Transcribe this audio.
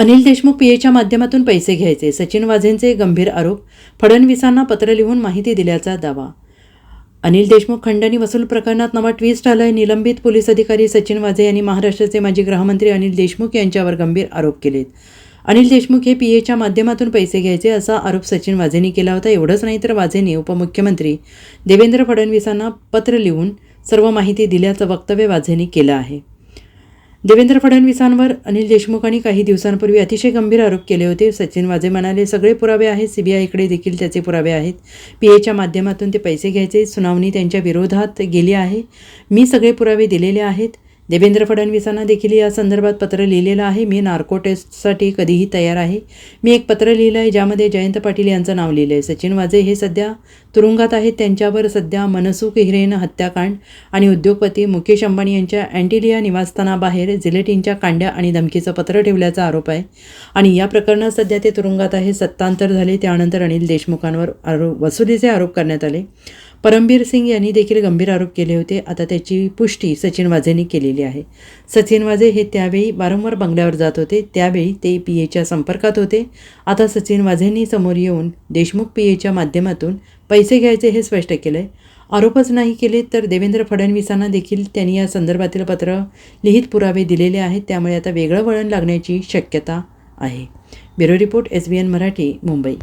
अनिल देशमुख पीएच्या माध्यमातून पैसे घ्यायचे. सचिन वाझेंचे गंभीर आरोप. फडणवीसांना पत्र लिहून माहिती दिल्याचा दावा. अनिल देशमुख खंडणी वसूल प्रकरणात नवा ट्विस्ट आलाय. निलंबित पोलीस अधिकारी सचिन वाझे यांनी महाराष्ट्राचे माजी गृहमंत्री अनिल देशमुख यांच्यावर गंभीर आरोप केलेत. अनिल देशमुख हे पीएच्या माध्यमातून पैसे घ्यायचे असा आरोप सचिन वाझेंनी केला होता. एवढंच नाही तर वाझेंनी उपमुख्यमंत्री देवेंद्र फडणवीसांना पत्र लिहून सर्व माहिती दिल्याचं वक्तव्य वाझेंनी केलं आहे. देवेंद्र फडणवीसांवर अनिल देशमुखांनी काही दिवसांपूर्वी अतिशय गंभीर आरोप केले होते. सचिन वाजे म्हणाले सगळे पुरावे आहेत. सीबीआयकडे देखील त्याचे पुरावे आहेत. पी एच्या माध्यमातून ते पैसे घ्यायचे. सुनावणी त्यांच्या विरोधात गेली आहे. मी सगळे पुरावे दिलेले आहेत. देवेंद्र फडणवीसांना देखील या संदर्भात पत्र लिहिलेलं आहे. मी नार्को टेस्टसाठी कधीही तयार आहे. मी एक पत्र लिहिलं आहे ज्यामध्ये जयंत पाटील यांचं नाव लिहिलं आहे. सचिन वाजे हे सध्या तुरुंगात आहेत. त्यांच्यावर सध्या मनसुख हिरेन हत्याकांड आणि उद्योगपती मुकेश अंबानी यांच्या अँटिलिया निवासस्थानाबाहेर जिलेटिनच्या कांड्या आणि धमकीचं पत्र ठेवल्याचा आरोप आहे. आणि या प्रकरणात सध्या ते तुरुंगात आहे. सत्तांतर झाले. त्यानंतर अनिल देशमुखांवर आरोप वसुलीचे आरोप करण्यात आले. परमबीर सिंग यांनी देखील गंभीर आरोप केले होते. आता त्याची पुष्टी सचिन वाझेंनी केलेली आहे. सचिन वाझे हे त्यावेळी वारंवार बंगल्यावर जात होते. त्यावेळी ते पी एच्या संपर्कात होते. आता सचिन वाझेंनी समोर येऊन देशमुख पी एच्या माध्यमातून पैसे घ्यायचे हे स्पष्ट केलं आहे आरोपच नाही केले तर देवेंद्र फडणवीसांना देखील त्यांनी या संदर्भातील पत्र लिहित पुरावे दिलेले आहेत. त्यामुळे आता वेगळं वळण लागण्याची शक्यता आहे. Bureau report S B N Marathi Mumbai.